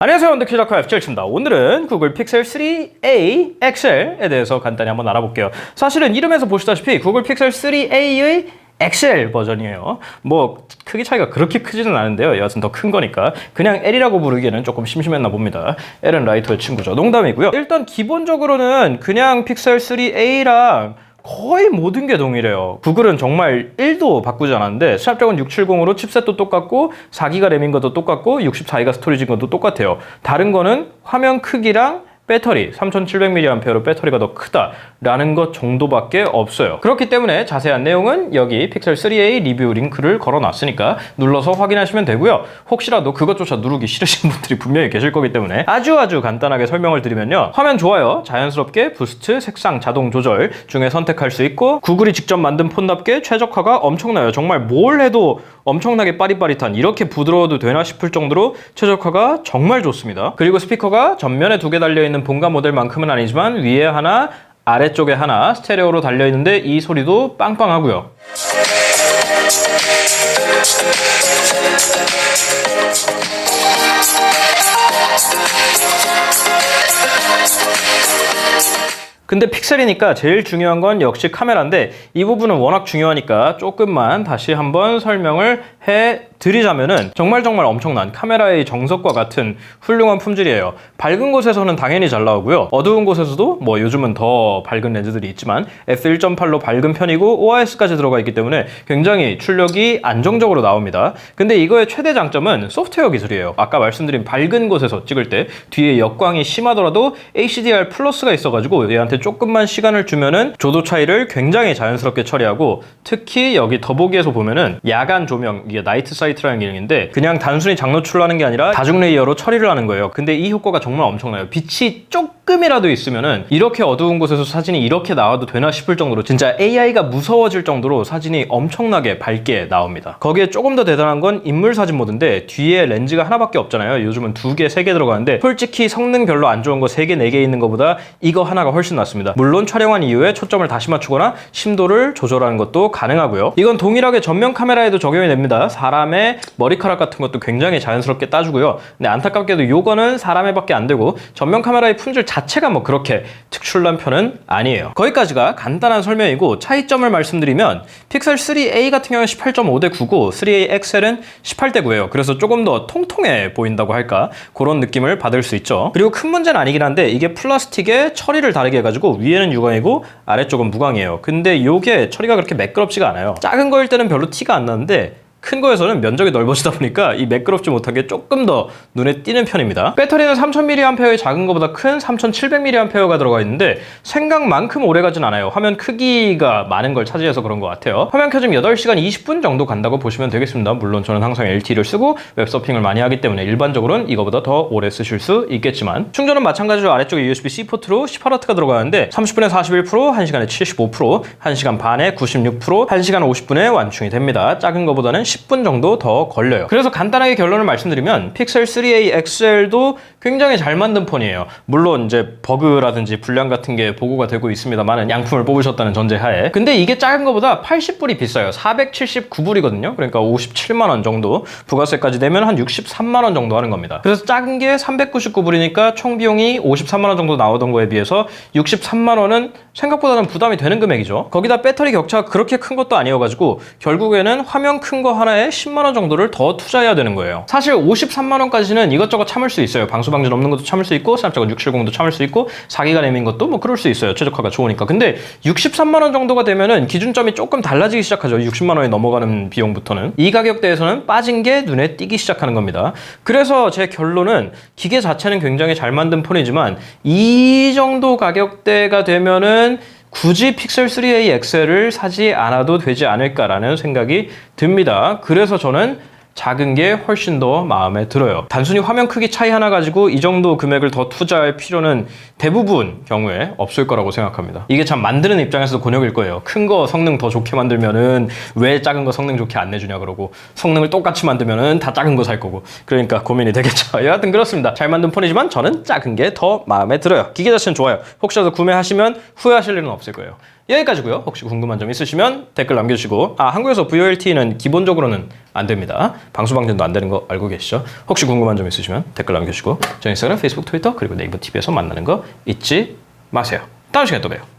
안녕하세요 원더키자커 F7입니다. 오늘은 구글 픽셀 3a XL에 대해서 간단히 한번 알아볼게요. 사실은 이름에서 보시다시피 구글 픽셀 3a의 XL 버전이에요. 뭐 크기 차이가 그렇게 크지는 않은데요. 여하튼 더 큰 거니까 그냥 L이라고 부르기에는 조금 심심했나 봅니다. L은 라이터의 친구죠. 농담이고요. 일단 기본적으로는 그냥 픽셀 3a랑 거의 모든 게 동일해요. 구글은 정말 1도 바꾸지 않았는데 스냅드래곤 670으로 칩셋도 똑같고 4기가 램인 것도 똑같고 64기가 스토리지인 것도 똑같아요. 다른 거는 화면 크기랑 배터리 3700mAh로 배터리가 더 크다라는 것 정도밖에 없어요. 그렇기 때문에 자세한 내용은 여기 픽셀 3a 리뷰 링크를 걸어놨으니까 눌러서 확인하시면 되고요. 혹시라도 그것조차 누르기 싫으신 분들이 분명히 계실 거기 때문에 아주 아주 간단하게 설명을 드리면요. 화면 좋아요. 자연스럽게 부스트, 색상, 자동 조절 중에 선택할 수 있고 구글이 직접 만든 폰답게 최적화가 엄청나요. 정말 뭘 해도 엄청나게 빠릿빠릿한 이렇게 부드러워도 되나 싶을 정도로 최적화가 정말 좋습니다. 그리고 스피커가 전면에 두 개 달려있는 본가 모델만큼은 아니지만 위에 하나 아래쪽에 하나 스테레오로 달려있는데 이 소리도 빵빵하고요. 근데 픽셀이니까 제일 중요한 건 역시 카메라인데 이 부분은 워낙 중요하니까 조금만 다시 한번 설명을 해 드리자면은 정말 정말 엄청난 카메라의 정석과 같은 훌륭한 품질이에요. 밝은 곳에서는 당연히 잘 나오고요. 어두운 곳에서도 뭐 요즘은 더 밝은 렌즈들이 있지만 f1.8로 밝은 편이고 OIS까지 들어가 있기 때문에 굉장히 출력이 안정적으로 나옵니다. 근데 이거의 최대 장점은 소프트웨어 기술이에요. 아까 말씀드린 밝은 곳에서 찍을 때 뒤에 역광이 심하더라도 HDR 플러스가 있어가지고 얘한테 조금만 시간을 주면은 조도 차이를 굉장히 자연스럽게 처리하고 특히 여기 더보기에서 보면은 야간 조명 이게 나이트 사이 트라는 기능인데 그냥 단순히 장노출하는 게 아니라 다중 레이어로 처리를 하는 거예요. 근데 이 효과가 정말 엄청나요. 빛이 조금이라도 있으면은 이렇게 어두운 곳에서 사진이 이렇게 나와도 되나 싶을 정도로 진짜 AI가 무서워질 정도로 사진이 엄청나게 밝게 나옵니다. 거기에 조금 더 대단한 건 인물 사진 모드인데 뒤에 렌즈가 하나밖에 없잖아요. 요즘은 두 개, 세 개 들어가는데 솔직히 성능 별로 안 좋은 거 세 개, 네 개 있는 것보다 이거 하나가 훨씬 낫습니다. 물론 촬영한 이후에 초점을 다시 맞추거나 심도를 조절하는 것도 가능하고요. 이건 동일하게 전면 카메라에도 적용이 됩니다. 사람의 머리카락 같은 것도 굉장히 자연스럽게 따주고요. 근데 안타깝게도 요거는 사람에밖에 안 되고 전면 카메라의 품질 자체가 뭐 그렇게 특출난 편은 아니에요. 거기까지가 간단한 설명이고 차이점을 말씀드리면 픽셀 3a 같은 경우는 18.5 대 9고 3a XL은 18 대 9예요. 그래서 조금 더 통통해 보인다고 할까 그런 느낌을 받을 수 있죠. 그리고 큰 문제는 아니긴 한데 이게 플라스틱에 처리를 다르게 해가지고 위에는 유광이고 아래쪽은 무광이에요. 근데 요게 처리가 그렇게 매끄럽지가 않아요. 작은 거일 때는 별로 티가 안 나는데 큰 거에서는 면적이 넓어지다 보니까 이 매끄럽지 못한 게 조금 더 눈에 띄는 편입니다. 배터리는 3000mAh의 작은 것보다 큰 3700mAh가 들어가 있는데 생각만큼 오래 가진 않아요. 화면 크기가 많은 걸 차지해서 그런 것 같아요. 화면 켜짐 8시간 20분 정도 간다고 보시면 되겠습니다. 물론 저는 항상 LTE를 쓰고 웹서핑을 많이 하기 때문에 일반적으로는 이거보다 더 오래 쓰실 수 있겠지만 충전은 마찬가지로 아래쪽에 USB-C 포트로 18W가 들어가는데 30분에 41%, 1시간에 75%, 1시간 반에 96%, 1시간 50분에 완충이 됩니다. 작은 것보다는 10분 정도 더 걸려요. 그래서 간단하게 결론을 말씀드리면 픽셀 3a XL도 굉장히 잘 만든 폰이에요. 물론 이제 버그라든지 불량 같은 게 보고가 되고 있습니다만 양품을 뽑으셨다는 전제하에. 근데 이게 작은 것보다 80불이 비싸요. 479불이거든요. 그러니까 57만 원 정도. 부가세까지 내면 한 63만 원 정도 하는 겁니다. 그래서 작은 게 399불이니까 총 비용이 53만 원 정도 나오던 거에 비해서 63만 원은 생각보다는 부담이 되는 금액이죠. 거기다 배터리 격차가 그렇게 큰 것도 아니어가지고 결국에는 화면 큰 거 하나에 10만 원 정도를 더 투자해야 되는 거예요. 사실 53만 원까지는 이것저것 참을 수 있어요. 방수 방진 없는 것도 참을 수 있고 스냅드래곤 670도 참을 수 있고 4기가 램인 것도 뭐 그럴 수 있어요. 최적화가 좋으니까. 근데 63만 원 정도가 되면은 기준점이 조금 달라지기 시작하죠. 60만 원이 넘어가는 비용부터는 이 가격대에서는 빠진 게 눈에 띄기 시작하는 겁니다. 그래서 제 결론은 기계 자체는 굉장히 잘 만든 폰이지만 이 정도 가격대가 되면은 굳이 픽셀 3a XL을 사지 않아도 되지 않을까라는 생각이 듭니다. 그래서 저는 작은 게 훨씬 더 마음에 들어요. 단순히 화면 크기 차이 하나 가지고 이 정도 금액을 더 투자할 필요는 대부분 경우에 없을 거라고 생각합니다. 이게 참 만드는 입장에서도 곤욕일 거예요. 큰 거 성능 더 좋게 만들면은 왜 작은 거 성능 좋게 안 내주냐 그러고 성능을 똑같이 만들면은 다 작은 거 살 거고 그러니까 고민이 되겠죠. 여하튼 그렇습니다. 잘 만든 폰이지만 저는 작은 게 더 마음에 들어요. 기계 자체는 좋아요. 혹시라도 구매하시면 후회하실 일은 없을 거예요. 여기까지고요. 혹시 궁금한 점 있으시면 댓글 남겨주시고 아 한국에서 VOLT는 기본적으로는 안 됩니다. 방수방전도 안 되는 거 알고 계시죠? 혹시 궁금한 점 있으시면 댓글 남겨주시고 저희 인스타그램, 페이스북, 트위터 그리고 네이버 TV에서 만나는 거 잊지 마세요. 다음 시간에 또 봬요.